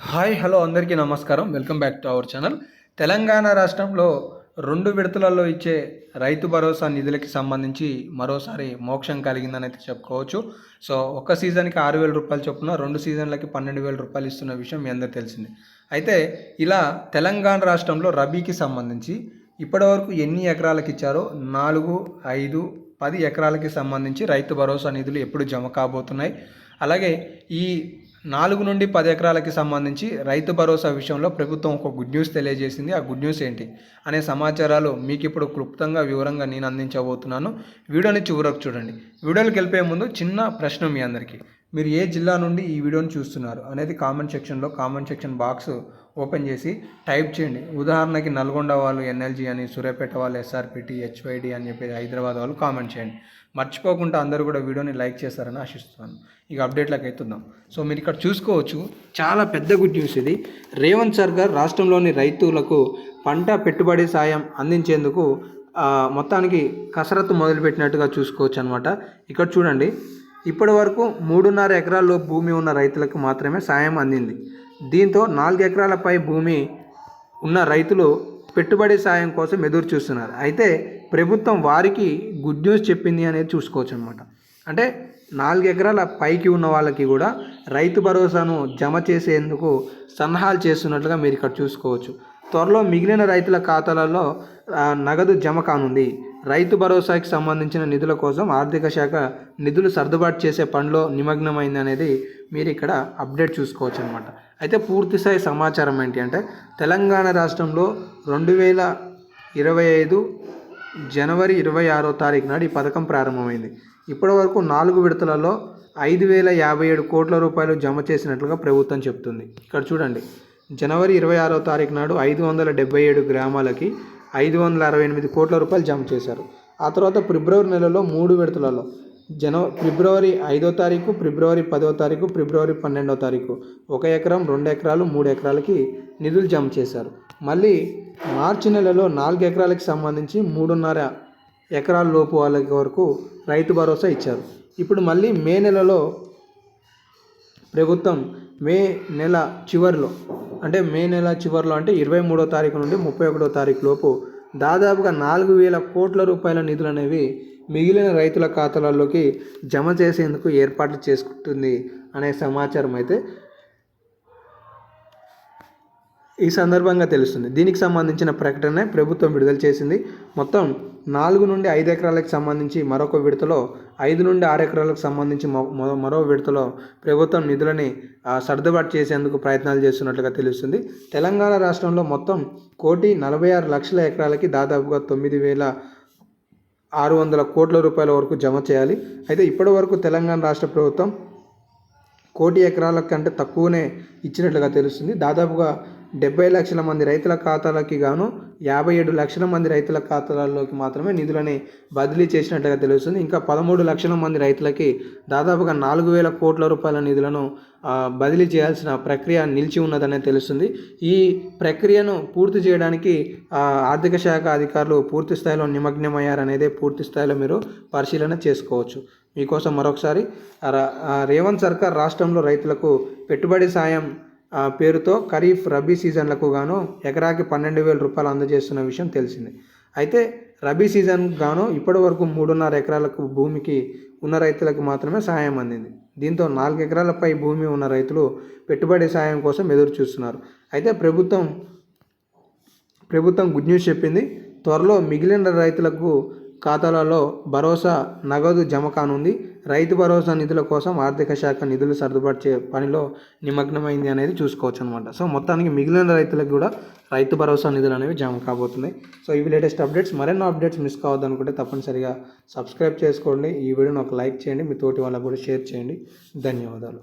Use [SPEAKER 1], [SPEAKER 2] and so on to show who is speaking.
[SPEAKER 1] Hi hello అందరికీ నమస్కారం. Welcome back to our channel. Telangana రాష్ట్రంలో రెండు విడతలలో ఇచ్చే రైతు భరోసా నిధులకి సంబంధించి మరోసారి మోక్షం కలిగిందని అయితే చెప్పుకోవచ్చు. సో ఒక సీజన్కి ఆరు వేల రూపాయలు చొప్పున రెండు సీజన్లకి పన్నెండు వేల రూపాయలు ఇస్తున్న విషయం మీ అందరు తెలిసింది. అయితే ఇలా తెలంగాణ రాష్ట్రంలో రబీకి సంబంధించి ఇప్పటివరకు ఎన్ని ఎకరాలకు ఇచ్చారో నాలుగు ఐదు పది ఎకరాలకి సంబంధించి రైతు భరోసా నిధులు ఎప్పుడు జమ కాబోతున్నాయి. అలాగే ఈ నాలుగు నుండి పది ఎకరాలకి సంబంధించి రైతు భరోసా విషయంలో ప్రభుత్వం ఒక గుడ్ న్యూస్ తెలియజేసింది. ఆ గుడ్ న్యూస్ ఏంటి? అనే సమాచారాలు మీకు ఇప్పుడు క్లుప్తంగా వివరంగా నేను అందించబోతున్నాను. వీడియోని చివరకు చూడండి. వీడియోకి వెళ్ళిపోయే ముందు చిన్న ప్రశ్న మీ అందరికీ. మీరు ఏ జిల్లా నుండి ఈ వీడియోని చూస్తున్నారు అనేది కామెంట్ సెక్షన్లో కామెంట్ సెక్షన్ బాక్స్ ఓపెన్ చేసి టైప్ చేయండి. ఉదాహరణకి నల్గొండ వాళ్ళు ఎన్ఎల్జీ అని సూర్యాపేట వాళ్ళు ఎస్ఆర్పిటి హెచ్వైడి అని చెప్పి హైదరాబాద్ వాళ్ళు కామెంట్ చేయండి. మర్చిపోకుండా అందరూ కూడా వీడియోని లైక్ చేస్తారని ఆశిస్తున్నాను. ఇక అప్డేట్లకు అవుతుందాం సో మీరు ఇక్కడ చూసుకోవచ్చు చాలా పెద్ద గుడ్ న్యూస్ ఇది. రేవంత్ సర్కార్ రాష్ట్రంలోని రైతులకు పంట పెట్టుబడి సాయం అందించేందుకు మొత్తానికి కసరత్తు మొదలుపెట్టినట్టుగా చూసుకోవచ్చు అనమాట ఇక్కడ చూడండి ఇప్పటి వరకు మూడున్నర ఎకరాల్లో భూమి ఉన్న రైతులకు మాత్రమే సాయం అందింది. దీంతో నాలుగు ఎకరాలపై భూమి ఉన్న రైతులు పెట్టుబడి సాయం కోసం ఎదురు చూస్తున్నారు అయితే ప్రభుత్వం వారికి గుడ్ న్యూస్ చెప్పింది అనేది చూసుకోవచ్చు అనమాట అంటే నాలుగు ఎకరాల పైకి ఉన్న వాళ్ళకి కూడా రైతు భరోసాను జమ చేసేందుకు సన్నాహాలు చేస్తున్నట్లుగా మీరు ఇక్కడ చూసుకోవచ్చు. త్వరలో మిగిలిన రైతుల ఖాతాలలో నగదు జమ కానుంది. రైతు భరోసాకి సంబంధించిన నిధుల కోసం ఆర్థిక శాఖ నిధులు సర్దుబాటు చేసే పనిలో నిమగ్నమైంది అనేది మీరు ఇక్కడ అప్డేట్ చూసుకోవచ్చు అనమాట అయితే పూర్తి స్థాయి సమాచారం ఏంటి అంటే తెలంగాణ రాష్ట్రంలో రెండు వేల ఇరవై ఐదు జనవరి ఇరవై ఆరో తారీఖు నాడు ఈ పథకం ప్రారంభమైంది. ఇప్పటి వరకు నాలుగు విడతలలో ఐదు వేల యాభై ఏడు కోట్ల రూపాయలు జమ చేసినట్లుగా ప్రభుత్వం చెప్తుంది. ఇక్కడ చూడండి. జనవరి ఇరవై ఆరో తారీఖు నాడు ఐదు వందల డెబ్బై ఏడు గ్రామాలకి ఐదు వందల అరవై ఎనిమిది కోట్ల రూపాయలు జమ చేశారు. ఆ తర్వాత ఫిబ్రవరి నెలలో మూడు విడతలలో జన ఫిబ్రవరి ఐదో తారీఖు ఫిబ్రవరి పదో తారీఖు ఫిబ్రవరి పన్నెండో తారీఖు ఒక ఎకరం రెండు ఎకరాలు మూడు ఎకరాలకి నిధులు జమ చేశారు. మళ్ళీ మార్చి నెలలో నాలుగు ఎకరాలకి సంబంధించి మూడున్నర ఎకరాల లోపు వాళ్ళకి వరకు రైతు భరోసా ఇచ్చారు. ఇప్పుడు మళ్ళీ మే నెలలో ప్రభుత్వం మే నెల చివరిలో అంటే మే నెల చివరిలో అంటే ఇరవై మూడో తారీఖు నుండి ముప్పై ఒకటో తారీఖు లోపు దాదాపుగా నాలుగు వేల కోట్ల రూపాయల నిధులు అనేవి మిగిలిన రైతుల ఖాతాలలోకి జమ చేసేందుకు ఏర్పాట్లు చేసుకుంటుంది అనే సమాచారం అయితే ఈ సందర్భంగా తెలుస్తుంది. దీనికి సంబంధించిన ప్రకటన ప్రభుత్వం విడుదల చేసింది. మొత్తం నాలుగు నుండి ఐదు ఎకరాలకు సంబంధించి మరొక విడతలో ఐదు నుండి ఆరు ఎకరాలకు సంబంధించి మరో విడతలో ప్రభుత్వం నిధులని సర్దుబాటు చేసేందుకు ప్రయత్నాలు చేస్తున్నట్లుగా తెలుస్తుంది. తెలంగాణ రాష్ట్రంలో మొత్తం కోటి నలభై ఆరు లక్షల ఎకరాలకి దాదాపుగా తొమ్మిది వేల ఆరు వందల కోట్ల రూపాయల వరకు జమ చేయాలి. అయితే ఇప్పటి వరకు తెలంగాణ రాష్ట్ర ప్రభుత్వం కోటి ఎకరాల కంటే తక్కువనే ఇచ్చినట్లుగా తెలుస్తుంది. దాదాపుగా డెబ్బై లక్షల మంది రైతుల ఖాతాలకి గాను యాభై ఏడు లక్షల మంది రైతుల ఖాతాలలోకి మాత్రమే నిధులని బదిలీ చేసినట్లుగా తెలుస్తుంది. ఇంకా పదమూడు లక్షల మంది రైతులకి దాదాపుగా నాలుగు వేల కోట్ల రూపాయల నిధులను బదిలీ చేయాల్సిన ప్రక్రియ నిలిచి ఉన్నదనే తెలుస్తుంది. ఈ ప్రక్రియను పూర్తి చేయడానికి ఆర్థిక శాఖ అధికారులు పూర్తి స్థాయిలో నిమగ్నమయ్యారనేదే పూర్తి స్థాయిలో మీరు పరిశీలన చేసుకోవచ్చు. మీకోసం మరొకసారి రేవంత్ సర్కార్ రాష్ట్రంలో రైతులకు పెట్టుబడి సాయం పేరుతో ఖరీఫ్ రబీ సీజన్లకు గాను ఎకరాకి పన్నెండు వేల రూపాయలు అందజేస్తున్న విషయం తెలిసింది. అయితే రబీ సీజన్ గాను ఇప్పటి వరకు మూడున్నర ఎకరాలకు భూమికి ఉన్న రైతులకు మాత్రమే సహాయం అందింది. దీంతో నాలుగు ఎకరాలపై భూమి ఉన్న రైతులు పెట్టుబడి సాయం కోసం ఎదురు చూస్తున్నారు. అయితే ప్రభుత్వం ప్రభుత్వం గుడ్ న్యూస్ చెప్పింది. త్వరలో మిగిలిన రైతులకు ఖాతాలలో భరోసా నగదు జమ కానుంది. రైతు భరోసా నిధుల కోసం ఆర్థిక శాఖ నిధులు సర్దుబాటు పనిలో నిమగ్నమైంది అనేది చూసుకోవచ్చు అనమాట సో మొత్తానికి మిగిలిన రైతులకు కూడా రైతు భరోసా నిధులు అనేవి జమ కాబోతున్నాయి. సో ఇవి లేటెస్ట్ అప్డేట్స్. మరెన్నో అప్డేట్స్ మిస్ కావద్దు అనుకుంటే తప్పనిసరిగా సబ్స్క్రైబ్ చేసుకోండి. ఈ వీడియోని ఒక లైక్ చేయండి. మీ తోటి వాళ్ళకు కూడా షేర్ చేయండి. ధన్యవాదాలు.